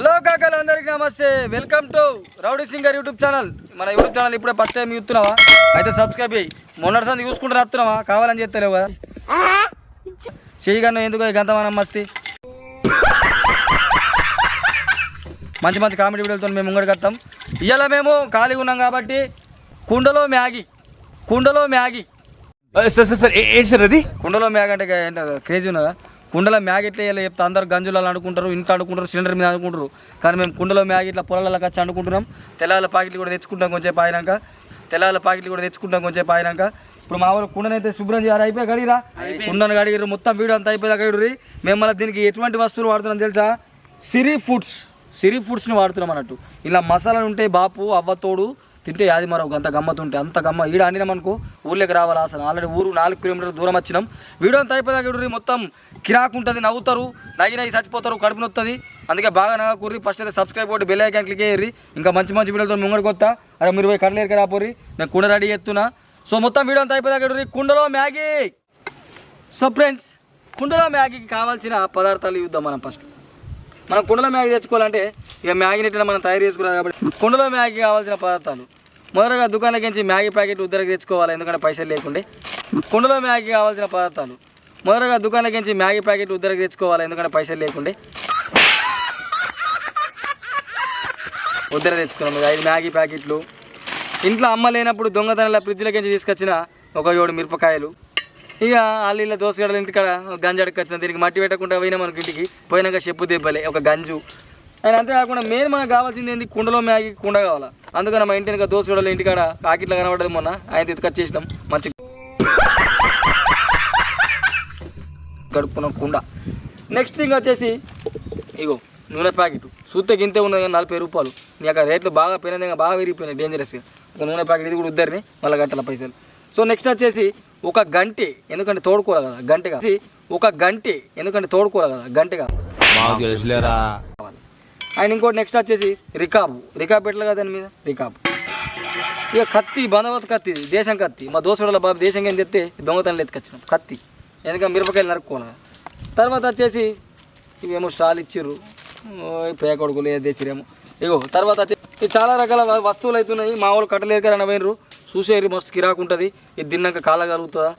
Hello కాకలు అందరికి నమస్తే. Welcome to rowdy singer YouTube channel. మన యూట్యూబ్ ఛానల్ ఇప్పుడే ఫస్ట్ టైం చూస్తున్నావా? అయితే సబ్స్క్రైబ్ అయ్యి మొన్నటిసారి చూసుకుంటూ వస్తున్నావా కావాలని చెప్తలేవు కదా? చేయగలను ఎందుకు గంతమానం మస్తి. మంచి మంచి కామెడీ వీడియోలతో మేము ముంగడికి వస్తాం ఇవాళ మేము ఖాళీగా ఉన్నాం కాబట్టి కుండలో మ్యాగీ. కుండలో మ్యాగీ. సార్ సార్ ఏంటి సార్ అది? కుండలో మ్యాగ్ అంటే క్రేజీ ఉన్నదా? కుండలో వేయాలో చెప్తే. అందరు గంజులలో అనుకుంటారు ఇంట్లో అనుకుంటారు సిలిండర్ మీద అనుకుంటారు కానీ మేము కుండలో మ్యాగ్ ఇట్లా పొలాలకు వచ్చి అనుకుంటున్నాం తెల్లాల పాకెట్లు కూడా తెచ్చుకుంటాం కొంచెం పాయినాక. తెల్లాల పాకెట్లు కూడా తెచ్చుకుంటాం కొంచెం పాయినాక. ఇప్పుడు మా వాళ్ళు కుండనైతే శుభ్రం చేయాలి. అయిపోయి గడిరా? కుండను గడిగిరు మొత్తం వీడియో అంతా అయిపోయి గడిరి మేము మళ్ళీ దీనికి ఎటువంటి వస్తువులు వాడుతున్నాం తెలుసా? సిరి ఫుడ్స్. సిరి ఫుడ్స్ని వాడుతున్నాం అన్నట్టు. ఇలా మసాలాలు ఉంటాయి బాపు అవ్వతోడు తింటే అది మరొక అంత గమ్మత్ ఉంటే అంత గమ్మ. ఈడ అండినాం అనుకో ఊర్లోకి రావాలి అసలు? ఆల్రెడీ ఊరు నాలుగు కిలోమీటర్ల దూరం వచ్చినాం. వీడియో అంత అయిపోయాక చూడండి మొత్తం కిరాకు ఉంటుంది నవ్వుతారు నగినవి చచ్చిపోతారు కడుపు నొస్తుంది అందుకే బాగా నవ్వకూరి ఫస్ట్ అయితే సబ్స్క్రైబ్ కొట్టి బెల్ ఐకాన్ క్లిక్ అయ్యి ఇంకా మంచి మంచి వీడియోలతో ముంగడికి వస్తా. అరే మీరు పోయి కడలేరు కదా పోరి నేను కుండ రెడీ చేస్తున్నా. సో మొత్తం వీడియో అంతా అయిపోయాక చూడండి కుండలో మ్యాగీ. సో ఫ్రెండ్స్ కుండలో మ్యాగీకి కావాల్సిన పదార్థాలు చూద్దాం మనం ఫస్ట్ మనం కుండలో మ్యాగీ తెచ్చుకోవాలంటే ఇక మ్యాగీని మనం తయారు చేసుకోవాలి కాబట్టి కుండలో మ్యాగీ కావాల్సిన పదార్థాలు. మొదటగా దుకాణంలోకి నుంచి మ్యాగీ ప్యాకెట్ ఉద్దరికి తెచ్చుకోవాలి ఎందుకంటే పైసలు లేకుండే. కుండలో మ్యాగీ కావాల్సిన పదార్థాలు. మొదటగా దుకాణంలోకి నుంచి మ్యాగీ ప్యాకెట్ ఉద్దరికి తెచ్చుకోవాలి ఎందుకంటే పైసలు లేకుండే. ఉద్దర తెచ్చుకున్నాం. ఐదు మ్యాగీ ప్యాకెట్లు. ఇంట్లో అమ్మ లేనప్పుడు దొంగతనాల ఫ్రిడ్జ్లోకించి తీసుకొచ్చిన ఒక ఏడు మిరపకాయలు. ఇక వాళ్ళు ఇలా దోసగడల ఇంటికాడ గంజి అడగచ్చిన దీనికి మట్టి పెట్టకుండా పోయినా మనకి ఇంటికి. పోయినాక చెప్పు దెబ్బలే ఒక గంజు. అండ్ అంతేకాకుండా మెయిన్ మనకు కావాల్సింది ఏంది? కుండలో మ్యాగీ కుండ కావాలా? అందుకని మా ఇంటి వెనక దోసగడల ఇంటికాడ కాకిట్లో కనబడదు మొన్న ఆయన ఎత్తుకొచ్చేసినాం మంచి గడుపున కుండ. నెక్స్ట్ థింగ్ వచ్చేసి ఇగో నూనె ప్యాకెట్. సూత్తే గింతే ఉన్నది కానీ నలభై రూపాయలు. నీ యొక్క రేట్లు బాగా పెరిగిన బాగా విరిగిపోయినాయి డేంజరస్గా ఒక నూనె ప్యాకెట్ ఇది కూడా ఉద్దరిని మళ్ళీ గంటల పైసలు? సో నెక్స్ట్ వచ్చేసి ఒక గంటే ఎందుకంటే తోడుకోవాలి కదా గంటగా. ఒక గంటే ఎందుకంటే తోడుకోవాలి కదా గంటగా. అండ్ ఇంకోటి నెక్స్ట్ వచ్చేసి రికాబు. రికాబు పెట్టలే కదా దాని మీద? రికాబు. ఇక కత్తి బందవత్ కత్తి దేశం కత్తి. మా దోస్తుల బాబు దేశం ఏం చెప్తే దొంగతనం ఎత్తుకొచ్చినాం కత్తి. ఎందుకంటే మిరపకాయలు నరుక్కోవాలి తర్వాత వచ్చేసి ఇవేమో స్టాల్ ఇచ్చిర్రు. పేయ కొడుకులు ఏది తెచ్చిరేమో ఇగో తర్వాత చాలా రకాల వస్తువులు అవుతున్నాయి మా వాళ్ళు కట్టలేరుగా పోయినరు. చూసేరు మస్తు కిరాకు ఉంటుంది. ఇది తిన్నాక కాల కలుగుతుందా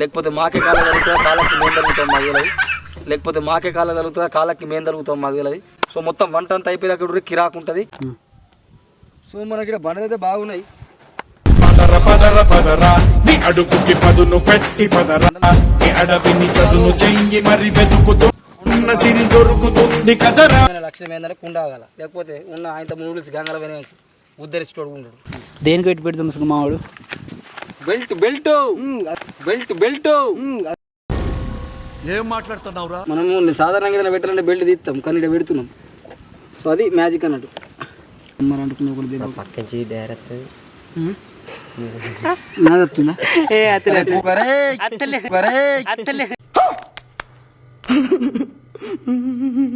లేకపోతే మాకే కాల కలుగుతుందా కాళ్ళకి మేము తరుగుతాం మాకు తెలియదు. లేకపోతే మాకే కాల కలుగుతుందా కాళ్ళకి మేము తరుగుతాం మాకు తెలియదు. సో మొత్తం వంట అంతా అయిపోయేదాకా కిరాకు ఉంటుంది. సో మనకి ఇక్కడ బండలు అయితే బాగున్నాయి. పదర పదర పదరా. నీ అడుగుకి పదును పెట్టి పదరా. నీ అడవిని చదును చెయ్యి మరి వెతుకుతూ ఉన్న సిరి దొరుకుతుంది కదరా మన లక్ష్యం ఏంటంటే కుండ ఆగాల. లేకపోతే ఉన్న ఆయనతో నూడిల్స్ గంగల వినాయక ఉద్ధరించి తోడుకుంటాడు దేనికి పెట్టి పెడుతుంది మావాడు? Belt belt. Belt belt. ఏం మాట్లాడుతున్నావురా? మనము సాధారణంగా ఏదైనా పెట్టాలంటే బెల్ట్ తీస్తాం కానీ ఇక్కడ పెడుతున్నాం. సో అది మ్యాజిక్ అన్నట్టు. మరి అంటుకున్నా కూడా దీని పక్కించి డైరెక్ట్. ఏ అతలే ఒకరే, ఒకరే. ఏం కాదురా?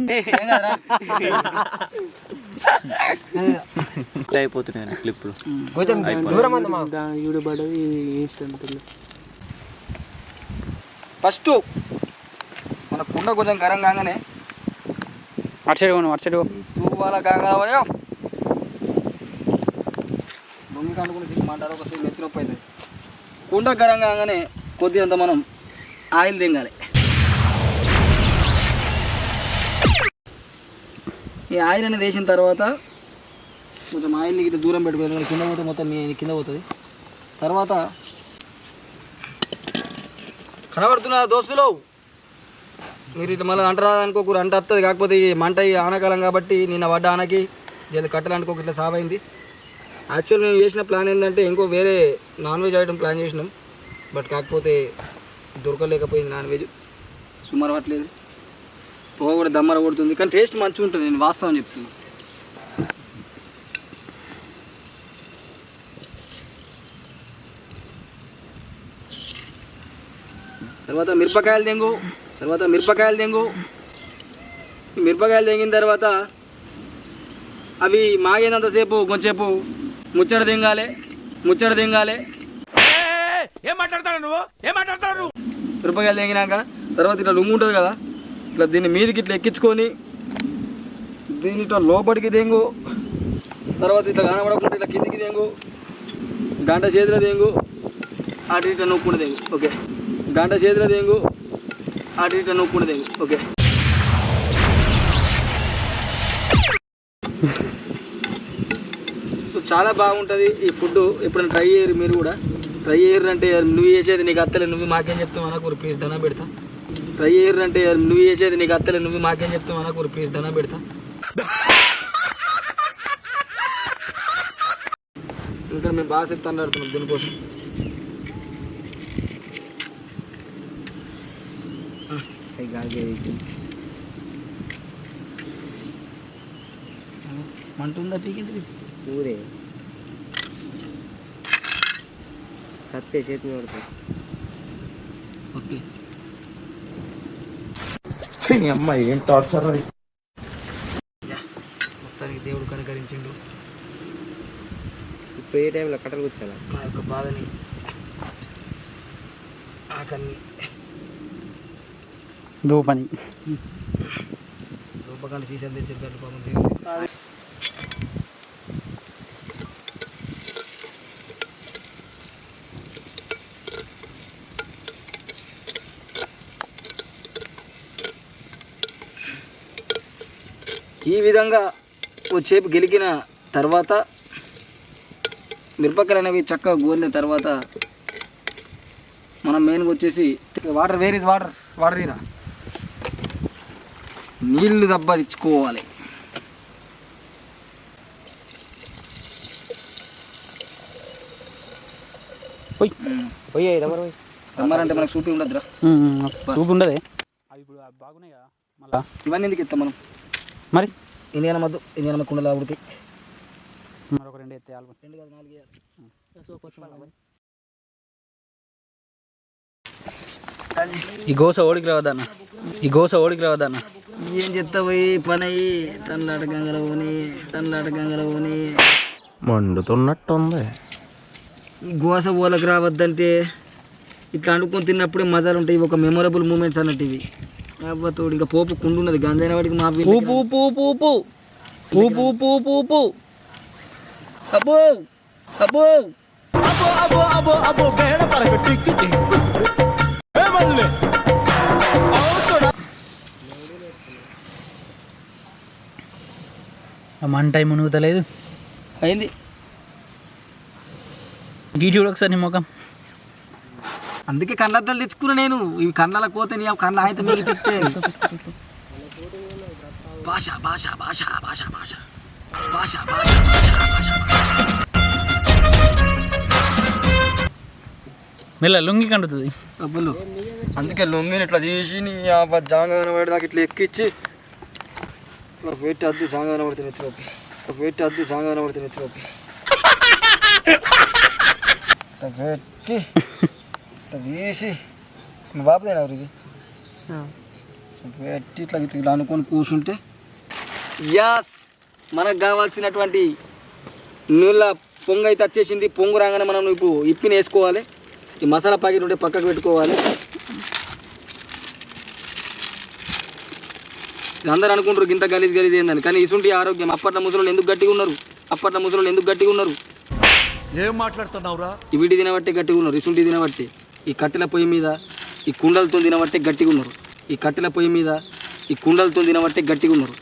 అయిపోతున్నాయి యూట్యూబ్ పడవి ఇష్టం ఫస్ట్ మన కుండ కొంచెం గరం కాగానే అటు సైడ్ పోను అటు సైడ్. తూవాల కాగావయో దొంగకి అనుకుని మాట ఒక సీన్ నెత్తి నొప్పి అవుతుంది. కుండ గరం కాగానే కొద్దిగంత మనం ఆయిల్ తింగాలి. ఈ ఆయిల్ అనేది వేసిన తర్వాత కొంచెం ఆయిల్ని ఇట్లా దూరం పెట్టుకోవాలి. కింద పోతే మొత్తం మీ కింద పోతుంది. తర్వాత కనబడుతున్నా దోస్తులు? మీరు ఇట్లా మళ్ళీ అంటరా అనుకోకూరు అంట వస్తుంది కాకపోతే ఈ మంట ఈ ఆనకాలం కాబట్టి నిన్న పడ్డ ఆనకి జల్ది కట్టలు అనుకోక ఇట్లా సాబైంది యాక్చువల్ మేము చేసిన ప్లాన్ ఏంటంటే ఇంకో వేరే నాన్ వెజ్ ఐటమ్ ప్లాన్ చేసినాం. బట్ కాకపోతే దొరకలేకపోయింది నాన్ వెజ్ సుమారు అవ్వట్లేదు. పొగ కూడా దమ్మర కొడుతుంది. కానీ టేస్ట్ మంచిగా ఉంటుంది నేను వాస్తవం చెప్తున్నాను తర్వాత మిరపకాయలు తెంగు. తర్వాత మిరపకాయలు తెంగు. మిరపకాయలు తెంగిన తర్వాత అవి మాగేంతసేపు కొంచెంసేపు ముచ్చట తెంగాలి. ముచ్చట తెంగాలి. ఏం మాట్లాడతాడు నువ్వు? ఏం మాట్లాడతాడు నువ్వు? మిరపకాయలు తెంగినాక తర్వాత ఇట్లా లుంగు ఉంటుంది కదా? ఇట్లా దీన్ని మీదకి ఇట్లా ఎక్కించుకొని దీని ఇట్లా లోపలికి దేంగు తర్వాత ఇట్లా కనబడకుండా ఇట్లా కిందికి దేంగు గంట చేతిలో దేంగు అటు ఇట్లా నొక్కున్న దేంగు ఓకే. గంట చేతిలో దేంగు అటు ఇట్లా నొక్కున్న దేంగు ఓకే. చాలా బాగుంటుంది ఈ ఫుడ్ ఎప్పుడైనా ట్రై చేయరు మీరు కూడా. ట్రై చేయరు అంటే నువ్వు చేసేది నీకు అత్తలే నువ్వు మాకేం చెప్తావు నాకు ప్లీజ్ దండం పెడతా. ట్రై చేయరు అంటే నువ్వు చేసేది నీకు అత్తలే నువ్వు మాకేం చెప్తావు? నాకు ప్లీజ్ దండం పెడతా. ఇంకా మేము బాగా చెప్తాను ఆడుతున్నాం దీనికోసం. మంట ఉందా పీకింది? ఊరే. కత్తే చేతి పడుతుంది. ఓకే. అమ్మాయి ఏం టార్చర్ మొత్తానికి దేవుడు కనుకరించిండు. ఇప్పుడు ఏ టైంలో కట్టలు కూర్చోాలా నా యొక్క బాధని ఆకలిని దూపని రూపకండ సీసాలు తెచ్చారు గట్ల పాపం దేవుడు. ఈ విధంగా ఓ చేపు గెలికిన తర్వాత మిరపకాయలు అనేవి చక్కగా గోలిన తర్వాత మనం మెయిన్గా వచ్చేసి వాటర్ వేరే వాటర్ వాటర్ ఇరా. నీళ్ళు దబ్బదిచ్చుకోవాలి దమ్మారంటే మనకు చూపి ఉండదురా చూపు ఉండదే. అవి ఇప్పుడు అవి బాగున్నాయి? కదా మళ్ళా? ఇవన్నీ ఎందుకు ఇస్తాం మనం? మరి? ఇండియన్ మద్దు ఇండియన్ కుండల ఉడికి మరొక రెండు ఎత్తే ఆల్బమ్. రెండు కాదు నాలుగు వేయాలి. ఈ గోస ఓడికి రావద్దన్న. ఈ గోస ఓడికి రావద్దన్న. ఏం చెప్తావు ఈ పని? అయ్యి తనలాట గంగల పోని తనలాట గంగల పోని. మండుతున్నట్టుంది. ఈ గోస ఓలకు రావద్దంటే ఇట్లా అనుకొని తిన్నప్పుడే మజాలు ఉంటాయి ఒక మెమొరబుల్ మూమెంట్స్ అన్నట్టు ఇవి. తోడు ఇంకా పోపు కుండు ఉన్నది గంజైన వాడికి మా పూపు పూపు మంట మునుగుతలేదు? అయింది. గీటి ఒకసారి మొఖం. అందుకే కళ్ళద్దాలు తెచ్చుకున్నా నేను. ఇవి కళ్ళల కోత నీ కళ్ళ అయితే మీరు తిప్తే భాష భాష భాష భాష భాష. భాష భాష భాష భాష మెల్ల లుంగి కండుతుంది. డబ్బులు అందుకే లొంగిని ఇట్లా చేసి నీ ఆ జాంగాన పడేదాకా ఇట్లా ఎక్కిచ్చి ఇట్లా వెయిట్ అద్దు జాంగాన పడితే నెత్తిలోకి ఇట్లా వెయిట్ అద్దు జాంగాన పడితే నెత్తిలోకి ఇట్లా పెట్టి ఇట్లా తీసి మీ బాబుదేనా ఇది పెట్టి ఇట్లా ఇట్లా ఇట్లా అనుకొని కూర్చుంటే యాస్! మనకు కావాల్సినటువంటి నీళ్ళ పొంగు అయితే వచ్చేసింది పొంగు రాగానే మనం ఇప్పుడు ఇప్పిన వేసుకోవాలి. ఈ మసాలా ప్యాకెట్ ఉంటే పక్కకు పెట్టుకోవాలి. అందరూ అనుకుంటారు గింత గలీజ్ గలీజ్ ఏందని కానీ ఇసుంటి ఆరోగ్యం అప్పట్లో ముసలు ఎందుకు గట్టిగా ఉన్నారు? అప్పట్లో ముసలు ఎందుకు గట్టిగా ఉన్నారు? ఏం మాట్లాడుతున్నావురా? ఈ విడి తినబట్టి గట్టిగా ఉన్నారు ఇసుంటి తినబట్టి. ఈ కట్టెల పొయ్యి మీద ఈ కుండలతో తినబట్టి గట్టిగా ఉన్నారు. ఈ కట్టెల పొయ్యి మీద ఈ కుండలతో తినబట్టి గట్టిగా ఉన్నారు.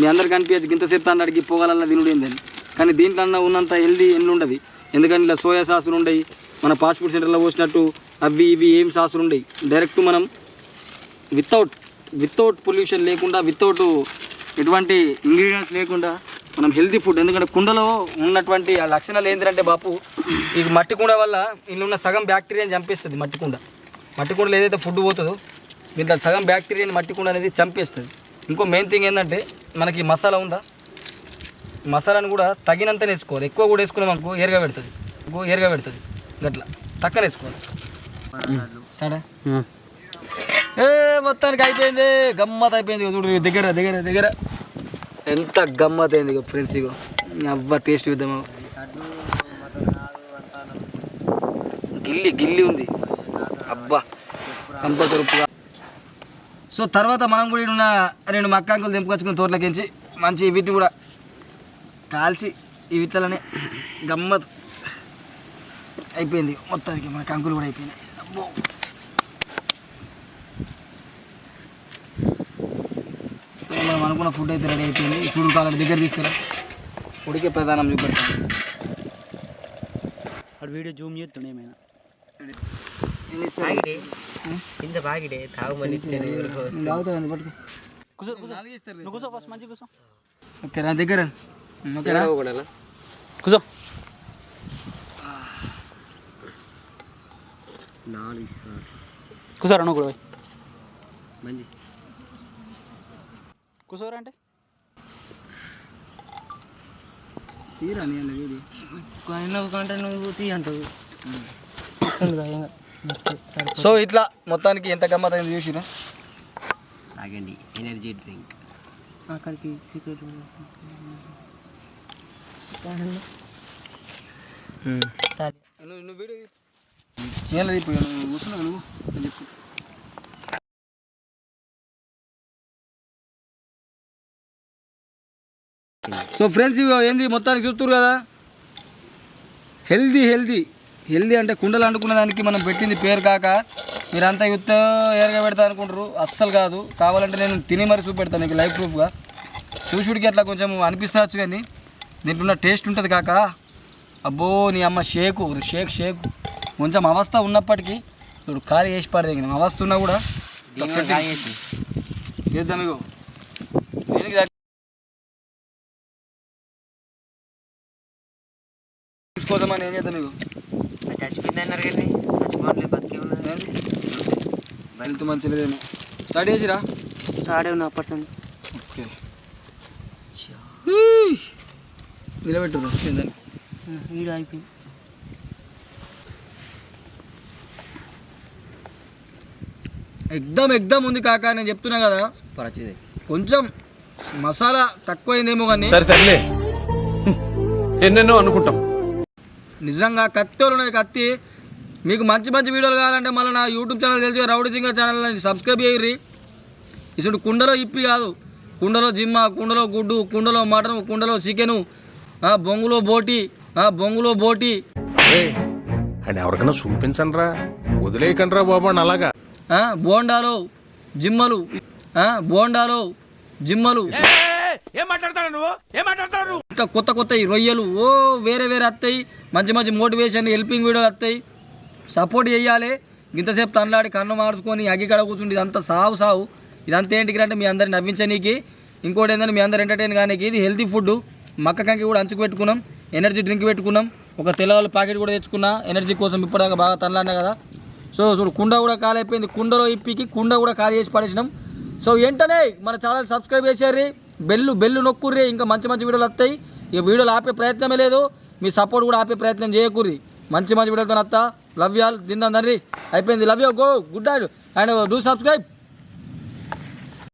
మీ అందరికి అనిపించచ్చు గింత సేపు అడిగి పోగలల్లా తినుడు ఏందని. కానీ దీంట్లో అన్న ఉన్నంత హెల్దీ ఎండ్లు ఉండదు. ఎందుకంటే ఇలా సోయా సాసులు ఉండయి మన ఫాస్ట్ ఫుడ్ సెంటర్లో పోసినట్టు అవి ఇవి ఏం సాసులు ఉండయి. డైరెక్ట్ మనం వితౌట్ వితౌట్ పొల్యూషన్ లేకుండా వితౌట్ ఎటువంటి ఇంగ్రీడియంట్స్ లేకుండా మనం హెల్తీ ఫుడ్ ఎందుకంటే కుండలో ఉన్నటువంటి ఆ లక్షణాలు ఏంటంటే బాపు ఈ మట్టి కుండ వల్ల ఇందులో ఉన్న సగం బ్యాక్టీరియాని చంపేస్తుంది మట్టి కుండ. మట్టి కుండలో ఏదైతే ఫుడ్ పోతుందో దీంట్లో సగం బ్యాక్టీరియాని మట్టి కుండ అనేది చంపేస్తుంది. ఇంకో మెయిన్ థింగ్ ఏంటంటే మనకి మసాలా ఉందా? మసాలాను కూడా తగినంత వేసుకోవాలి. ఎక్కువ కూడా వేసుకున్నాం అనుకో ఏరుగా పెడుతుంది. ఏరుగా పెడుతుంది. గట్లా. తక్కువ వేసుకోవాలి. సరే? ఏ మొత్తానికి అయిపోయింది. గమ్మత్ అయిపోయింది. చూడు దగ్గర దగ్గర దగ్గర. ఎంత గమ్మత్ అయింది ఇక ఫ్రెండ్స్ ఇగో. అవ్వ టేస్ట్ చూద్దాము గిల్లి గిల్లి ఉంది. అబ్బా కంపల్సరీ ఉప్పు సో తర్వాత మనం కూడా ఉన్న రెండు మక్కాంకులు తెంపుకొచ్చుకుని తోటలకించి మంచి వీటిని కూడా కాల్చి ఈ వీటిలోనే గమ్మత్ అయిపోయింది. మొత్తానికి మన కంకులు కూడా అయిపోయినాయి. అబ్బో సో మనం అనుకున్న ఫుడ్ అయితే రెడీ అయిపోయింది. చూడు కాలం దగ్గర తీసుకురా. ఉడికే ప్రధానం చూపెడతాను అటు వీడియో జూమ్ చేస్తుండే ఏమైనా? బాగిడే కింద బాగిడే తాగు మళ్ళీ నేను తాగుతాను పట్టుకో. కూర్చో కూర్చో నువ్వు కూర్చో ఫస్ట్ మంచిగా కూర్చో ఓకే నా దగ్గర. ఓకేనా? కూర్చో నాలుగు ఇస్తారు. కూర్చోరా నువ్వు కూడా పోయి. మంచి. కూర్చోరా అంటే తీరా కంటే నువ్వు తీ అంటావు. సో ఇట్లా మొత్తానికి ఎంత గమ్మత్ అయింది చూసినా తాగండి ఎనర్జీ డ్రింక్. అక్కడికి సీక్రెట్ సరే. నువ్వు నువ్వు వీడియో చేయాలి ఇప్పుడు నువ్వు కూర్చున్నావు నువ్వు. అని చెప్పు సో ఫ్రెండ్స్ ఇవి ఏంది మొత్తానికి చూస్తున్నారు కదా? హెల్దీ హెల్దీ హెల్దీ అంటే కుండలు అంటుకున్న దానికి మనం పెట్టింది పేరు కాక మీరంతా యుత్త ఏరగా పెడతా అనుకుంటారు అస్సలు కాదు. కావాలంటే నేను తిని మరి చూపెడతాను నీకు లైఫ్ ప్రూఫ్గా చూసుడికి అట్లా కొంచెం అనిపిస్తవచ్చు కానీ దీంట్లో ఉన్న టేస్ట్ ఉంటుంది కాక. అబ్బో నీ అమ్మ షేకు. షేక్ షేక్. కొంచెం అవస్థ ఉన్నప్పటికీ చూడు ఖాళీ వేసి పడదగిన అవస్థ ఉన్నా కూడా చేద్దాం ఇగో. తీసుకోదామని ఏం చేద్దాం ఇగో చచ్చిపోయింది అన్నారు కానీ చచ్చిపోవట్లేదు బతికే ఉన్నది హెల్త్ మంచిదేమో స్టార్ట్ చేసిరా? స్టార్ట్ ఉన్న పర్సన్ ఓకే. నిలబెట్టురా ఏందని? వీడియో అయిపోయింది ఎగ్దమ్ ఎగ్దమ్ ఉంది కాక నేను చెప్తున్నా కదా. వచ్చింది. కొంచెం మసాలా తక్కువైందేమో కానీ సరే సర్లే. ఎన్నెన్నో అనుకుంటాం. నిజంగా కత్తిలు ఉన్నది కత్తి. మీకు మంచి మంచి వీడియోలు కావాలంటే మళ్ళీ నా యూట్యూబ్ ఛానల్ తెలిసి రౌడీ సింగ ఛానల్ సబ్స్క్రైబ్ చేయర్రి. ఇసుడు కుండలో ఇప్పి కాదు. కుండలో జిమ్మ కుండలో గుడ్డు కుండలో మటన్ కుండలో చికెను ఆ, బొంగులో బోటి ఆ, బొంగులో బోటి. అండ్ ఎవరికైనా చూపించండి రా వదిలేయకండి రా బాబు అలాగా. ఆ, బోండాలో జిమ్మలు. ఆ, బోండాలో జిమ్మలు. మాట్లాడతాడు నువ్వు? ఏం మాట్లాడతాడు నువ్వు? ఇంకా కొత్త కొత్త ఈ రొయ్యలు ఓ వేరే వేరే వస్తాయి మంచి మంచి మోటివేషన్ హెల్పింగ్ వీడియోలు వస్తాయి సపోర్ట్ చేయాలి. ఇంతసేపు తనలాడి కన్ను మార్చుకొని అగ్గికడ కూర్చుండి ఇదంతా సావు సావు. ఇదంతా ఏంటికి అంటే మీ అందరిని నవ్వించనీకి. ఇంకోటి ఏంటంటే మీ అందరు ఎంటర్టైన్ కానీ ఇది హెల్తీ ఫుడ్ మక్క కంకి కూడా అంచుకు పెట్టుకున్నాం. ఎనర్జీ డ్రింక్ పెట్టుకున్నాం. ఒక తెల్లవాళ్ళ ప్యాకెట్ కూడా తెచ్చుకున్నా. ఎనర్జీ కోసం ఇప్పటిదాకా బాగా తనలాడినా కదా. సో చూడు కుండ కూడా ఖాళీ అయిపోయింది. కుండలో ఇప్పికి కుండ కూడా ఖాళీ చేసి పడేసినాం. సో వెంటనే మన ఛానల్ సబ్స్క్రైబ్ చేసారు బెల్లు బెల్లు నొక్కుర్రే. ఇంకా మంచి మంచి వీడియోలు వస్తాయి. ఈ వీడియోలు ఆపే ప్రయత్నమే లేదు. మీ సపోర్ట్ కూడా ఆపే ప్రయత్నం చేయకూరి మంచి మంచి వీడియోతో వస్తా లవ్ యాల్ దిందా తండ్రి. అయిపోయింది. Love you go good night and do subscribe.